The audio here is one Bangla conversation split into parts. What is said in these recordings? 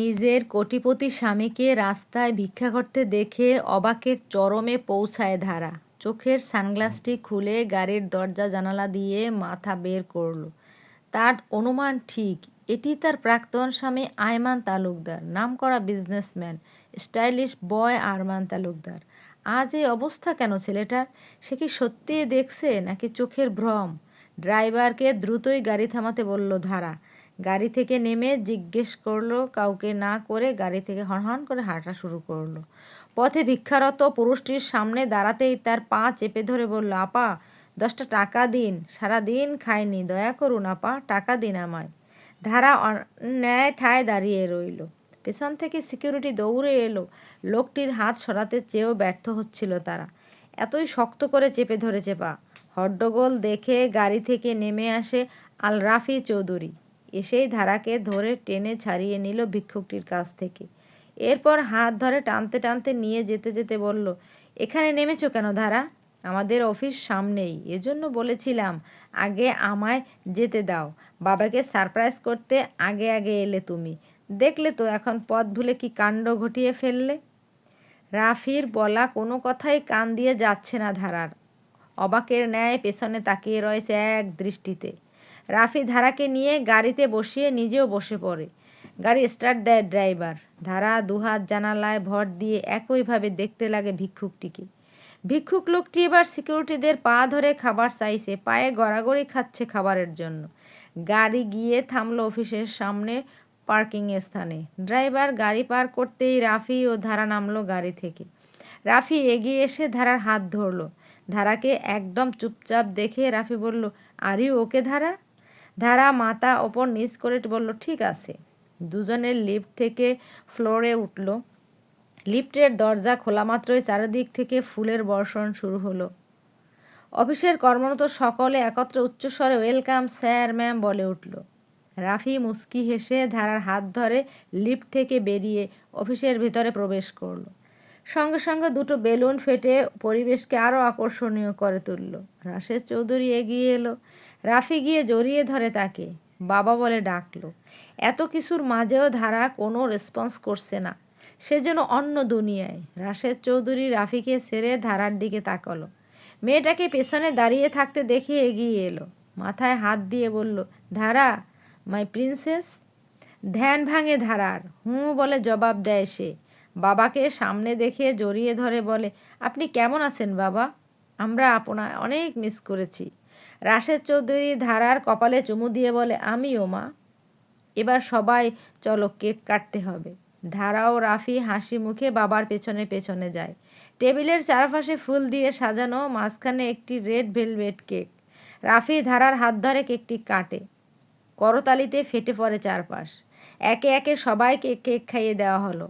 নিজের কোটিপতি স্বামীকে রাস্তায় ভিক্ষা করতে দেখে অবাকের চরমে পৌঁছায় ধারা। চোখের সানগ্লাসটি খুলে গাড়ির দরজা জানালা দিয়ে মাথা বের করল। তার অনুমান ঠিক, এটি তার প্রাক্তন স্বামী আয়মান তালুকদার, নামকরা businessman, stylish boy Arman Talukdar. আজ এই অবস্থা কেন ছেলেটার? সে কি সত্যিই দেখছে নাকি চোখের ভ্রম? ড্রাইভারকে দ্রুতই গাড়ি থামাতে বলল ধারা। গাড়ি থেকে নেমে জিজ্ঞেস করল, কাউকে না করে গাড়ি থেকে হনহন করে হাঁটা শুরু করল। পথে ভিক্ষারত পুরুষটির সামনে দাঁড়াতেই তার পা চেপে ধরে বলল, আপা, দশটা টাকা দিন সারা দিন খাইনি, দয়া করুন আপা, টাকা দিন আমায়। ধারা ন্যায় ঠায় দাঁড়িয়ে রইল। পেছন থেকে সিকিউরিটি দৌড়ে এলো। লোকটির হাত সরাতে চেয়েও ব্যর্থ হচ্ছিল তারা। এতই শক্ত করে চেপে ধরেছে পা। হড্ডগোল দেখে গাড়ি থেকে নেমে আসে আল রাফি চৌধুরী। এসেই ধারাকে ধরে টেনে ছাড়িয়ে নিল ভিক্ষুকটির কাছ থেকে। এরপর হাত ধরে টানতে টানতে নিয়ে যেতে যেতে বলল, এখানে নেমেছো কেন ধারা? আমাদের অফিস সামনেই। এজন্য বলেছিলাম, আগে আমায় যেতে দাও। বাবাকে সারপ্রাইজ করতে আগে আগে এলে তুমি। দেখলে তো এখন পথ ভুলে কি কাণ্ড ঘটিয়ে ফেললে? রাফির বলা কোনো কথাই কান দিয়ে যাচ্ছে না ধারার। অবাকের ন্যায় পেছনে তাকিয়ে রয়েছে এক দৃষ্টিতে। রাফি ধারাকে নিয়ে গাড়িতে বসিয়ে নিজেও বসে পড়ে। গাড়ি স্টার্ট দেয় ড্রাইভার। ধারা দুহাত জানালায় ভর দিয়ে একইভাবে দেখতে লাগে ভিক্ষুকটিকে। ভিক্ষুক লোকটি এবার সিকিউরিটিদের পা ধরে খাবার চাইছে, পায়ে গড়াগড়ি খাচ্ছে খাবারের জন্য। গাড়ি গিয়ে থামলো অফিসের সামনে পার্কিং স্থানে। ড্রাইভার গাড়ি পার করতেই রাফি ও ধারা নামলো গাড়ি থেকে। রাফি এগিয়ে এসে ধারার হাত ধরলো। ধারাকে একদম চুপচাপ দেখে রাফি বলল, আরে ওকে ধারা? ধারা মাথা ওপর নিচ করে বলল, ঠিক আছে। দুজনের লিফট থেকে ফ্লোরে উঠল। লিফটের দরজা খোলা মাত্রই চারিদিক থেকে ফুলের বর্ষণ শুরু হলো। অফিসের কর্মরত সকলে একত্র উচ্চস্বরে ওয়েলকাম স্যার, ম্যাম বলে উঠল। রাফি মুস্কি হেসে ধারার হাত ধরে লিফট থেকে বেরিয়ে অফিসের ভিতরে প্রবেশ করল। সঙ্গে সঙ্গে দুটো বেলুন ফেটে পরিবেশকে আরও আকর্ষণীয় করে তুলল। রাশেদ চৌধুরী এগিয়ে এলো। রাফি গিয়ে জড়িয়ে ধরে তাকে। বাবা বলে ডাকলো। এত কিছুর মাঝেও ধারা কোনো রেসপন্স করছে না। সে যেন অন্য দুনিয়ায়। রাশেদ চৌধুরী রাফিকে ছেড়ে ধারার দিকে তাকালো। মেয়েটাকে পেছনে দাঁড়িয়ে থাকতে দেখে এগিয়ে এলো। মাথায় হাত দিয়ে বলল, ধারা মাই প্রিন্সেস ধ্যান ভাঙে ধারার। হুঁ বলে জবাব দেয় সে। বাবাকে সামনে দেখে জড়িয়ে ধরে বলে, আপনি কেমন আছেন বাবা? আমরা আপনার অনেক মিস করেছি। রাশেদ চৌধুরী ধারার কপালে চুমু দিয়ে বলে, আমিও মা। এবার সবাই, চলো কেক কাটতে হবে। ধারা ও রাফি হাসি মুখে বাবার পেছনে পেছনে যায়। টেবিলের চারপাশে ফুল দিয়ে সাজানো মাঝখানে একটি রেড ভেলভেট কেক। রাফি ধারার হাত ধরে কেকটি কাটে। করতালিতে ফেটে পড়ে চারপাশ। একে একে সবাইকে কেক খাইয়ে দেওয়া হলো।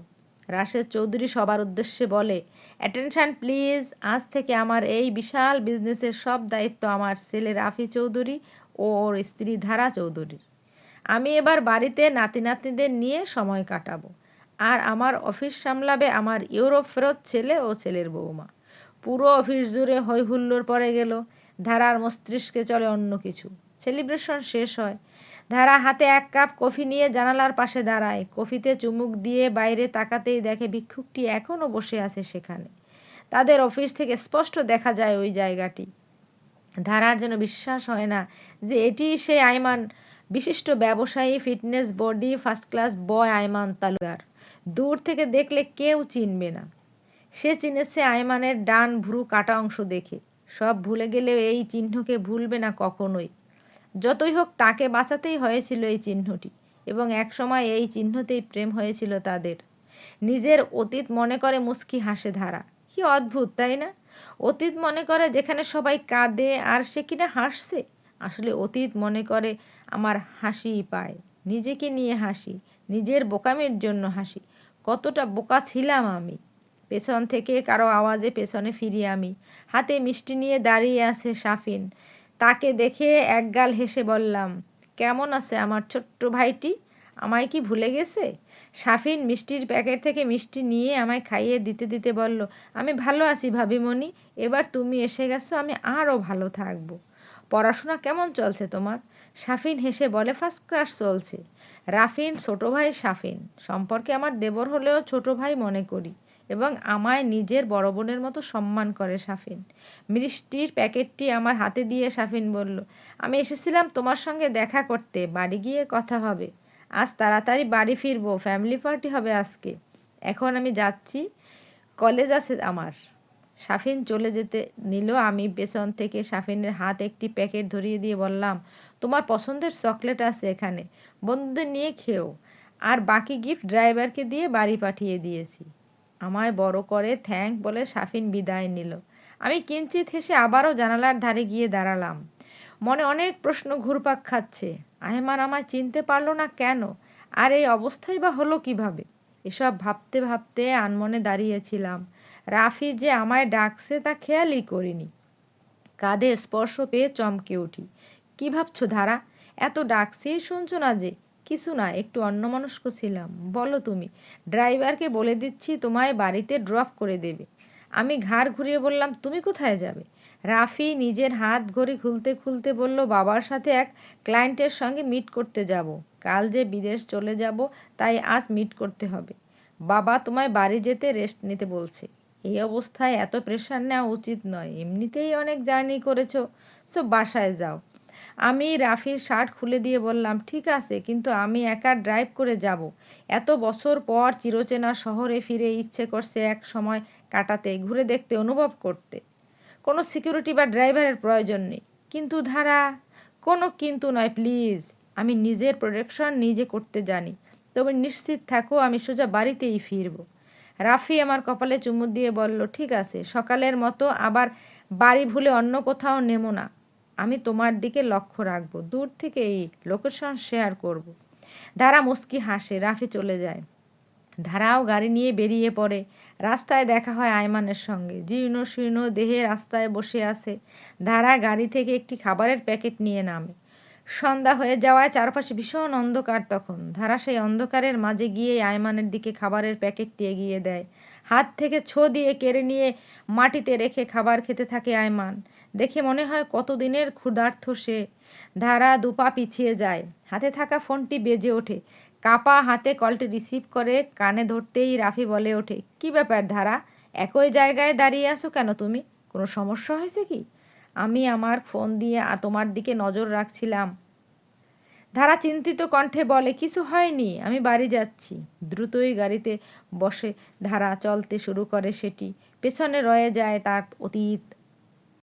রাশেদ চৌধুরী সবার উদ্দেশ্যে বলে অ্যাটেনশান প্লিজ আজ থেকে আমার এই বিশাল বিজনেসের সব দায়িত্ব আমার ছেলে রাফি চৌধুরী ও ওর স্ত্রী ধারা চৌধুরীর। আমি এবার বাড়িতে নাতি নাতনিদের নিয়ে সময় কাটাবো আর আমার অফিস সামলাবে আমার ইউরোপ ফেরত ছেলে ও ছেলের বৌমা পুরো অফিস জুড়ে হৈ হুল্লোর পড়ে গেল। ধারার মস্তিষ্কে চলে অন্য কিছু। সেলিব্রেশন শেষ হয়। ধারা হাতে এক কাপ কফি নিয়ে জানালার পাশে দাঁড়ায়। কফিতে চুমুক দিয়ে বাইরে তাকাতেই দেখে ভিক্ষুকটি এখনও বসে আছে সেখানে। তাদের অফিস থেকে স্পষ্ট দেখা যায় ওই জায়গাটি। ধারার যেন বিশ্বাস হয় না যে এটি সে আইমান, বিশিষ্ট ব্যবসায়ী, fitness body, first class boy Ayman Talukdar দূর থেকে দেখলে কেউ চিনবে না। সে চিনেছে আইমানের ডান ভ্রু কাটা অংশ দেখে। সব ভুলে গেলেও এই চিহ্নকে ভুলবে না কখনোই। যতই হোক তাকে বাঁচাতেই হয়েছিল এই চিহ্নটি এবং একসময় এই চিহ্নতেই প্রেম হয়েছিল তাদের। নিজের অতীত মনে করে মুস্কি হাসে ধারা। কি অদ্ভুত, তাই না? অতীত মনে করে যেখানে সবাই কাঁদে, আর সে কিনা হাসছে? আসলে অতীত মনে করে আমার হাসিই পায়। নিজেকে নিয়ে হাসি, নিজের বোকামির জন্য হাসি। কতটা বোকা ছিলাম আমি। পেছন থেকে কারও আওয়াজে পেছনে ফিরি আমি। হাতে মিষ্টি নিয়ে দাঁড়িয়ে আছে সাফিন তাকে দেখে একগাল হেসে বললাম, কেমন আছে আমার ছোট্ট ভাইটি? আমায় কি ভুলে গেছে? সাফিন মিষ্টির প্যাকেট থেকে মিষ্টি নিয়ে আমায় খাইয়ে দিতে দিতে বলল, আমি ভালো আছি ভাবিমণি, এবার তুমি এসে গেছো, আমি আরও ভালো থাকব। পড়াশোনা কেমন চলছে তোমার? সাফিন হেসে বলে ফার্স্ট ক্লাস চলছে। রাফিন ছোট ভাই সাফিন। সম্পর্কে আমার দেবর হলেও ছোট ভাই মনে করি। এবং আমায় নিজের বড় বোনের মতো সম্মান করে সাফিন মিষ্টির প্যাকেটটি আমার হাতে দিয়ে সাফিন বলল, আমি এসেছিলাম তোমার সঙ্গে দেখা করতে, বাড়ি গিয়ে কথা হবে। আজ তাড়াতাড়ি বাড়ি ফিরবো ফ্যামিলি পার্টি হবে আজকে। এখন আমি যাচ্ছি কলেজ আছে আমার। সাফিন চলে যেতে নিল। আমি পেছন থেকে সাফিনের হাত একটি প্যাকেট ধরিয়ে দিয়ে বললাম, তোমার পছন্দের চকলেট আছে এখানে, বন্ধুদের নিয়ে খেও। আর বাকি গিফট ড্রাইভারকে দিয়ে বাড়ি পাঠিয়ে দিয়েছি। আমায় বড় করে থ্যাংক বলে সাফিন বিদায় নিল। আমি কিঞ্চিত হেসে আবারও জানালার ধারে গিয়ে দাঁড়ালাম। মনে অনেক প্রশ্ন ঘুরপাক খাচ্ছে। আহমান আমায় চিনতে পারল না কেন? আর এই অবস্থাই বা হলো কীভাবে? এসব ভাবতে ভাবতে আনমনে দাঁড়িয়েছিলাম। রাফি যে আমায় ডাকছে তা খেয়ালই করিনি। কাঁধে স্পর্শ পেয়ে চমকে উঠি। কী ভাবছ ধারা? এত ডাকছি, শুনছো না যে? কিছু না, একটু অন্যমনস্ক ছিলাম। বলো তুমি, ড্রাইভারকে বলে দিচ্ছি তোমায় বাড়িতে ড্রপ করে দেবে। আমি ঘাড় ঘুরিয়ে বললাম, তুমি কোথায় যাবে? রাফি নিজের হাত ঘড়ি খুলতে খুলতে বলল, বাবার সাথে এক ক্লায়েন্টের সঙ্গে মিট করতে যাব। কাল যে বিদেশ চলে যাব, তাই আজ মিট করতে হবে। বাবা তোমায় বাড়ি যেতে রেস্ট নিতে বলছে। এই অবস্থায় এত প্রেশার নেওয়া উচিত নয়। এমনিতেই অনেক জার্নি করেছ সো বাসায় যাও। আমি রাফির শার্ট খুলে দিয়ে বললাম, ঠিক আছে, কিন্তু আমি একা ড্রাইভ করে যাব। এত বছর পর চিরচেনা শহরে ফিরে ইচ্ছে করছে এক সময় কাটাতে, ঘুরে দেখতে, অনুভব করতে। কোনো সিকিউরিটি বা ড্রাইভারের প্রয়োজন নেই। কিন্তু ধারা, কোনো কিন্তু নয়, প্লিজ। আমি নিজের প্রোটেকশন নিজে করতে জানি। তবে নিশ্চিত থাকো, আমি সোজা বাড়িতেই ফিরব। রাফি আমার কপালে চুমু দিয়ে বলল, ঠিক আছে, সকালের মতো আবার বাড়ি ভুলে অন্য কোথাও নেমো না। আমি তোমার দিকে লক্ষ্য রাখব। দূর থেকে এই লোকেশন শেয়ার করব। ধারা মুস্কি হাসে, রাফি চলে যায়। ধারাও গাড়ি নিয়ে বেরিয়ে পড়ে। রাস্তায় দেখা হয় আয়মানের সঙ্গে। জীর্ণ শীর্ণ দেহে রাস্তায় বসে আছে। ধারা গাড়ি থেকে একটি খাবারের প্যাকেট নিয়ে নামে। সন্ধ্যা হয়ে যাওয়ায় চারপাশে ভীষণ অন্ধকার তখন। ধারা সেই অন্ধকারের মাঝে গিয়ে আয়মানের দিকে খাবারের প্যাকেটটি এগিয়ে দেয়। হাত থেকে ছো দিয়ে কেড়ে নিয়ে মাটিতে রেখে খাবার খেতে থাকে আয়মান। দেখে মনে হয় কতদিনের ক্ষুধার্থ সে। ধারা দুপা পিছিয়ে যায়। হাতে থাকা ফোনটি বেজে ওঠে। কাপা হাতে কলটি রিসিভ করে কানে ধরতেই রাফি বলে ওঠে, কি ব্যাপার ধারা? একই জায়গায় দাঁড়িয়ে আসো কেন তুমি? কোনো সমস্যা হয়েছে কি? আমি আমার ফোন দিয়ে তোমার দিকে নজর রাখছিলাম ধারা চিন্তিত কণ্ঠে বলে, কিছু হয়নি, আমি বাড়ি যাচ্ছি। দ্রুতই গাড়িতে বসে ধারা চলতে শুরু করে সেটি। পেছনে রয়ে যায় তার অতীত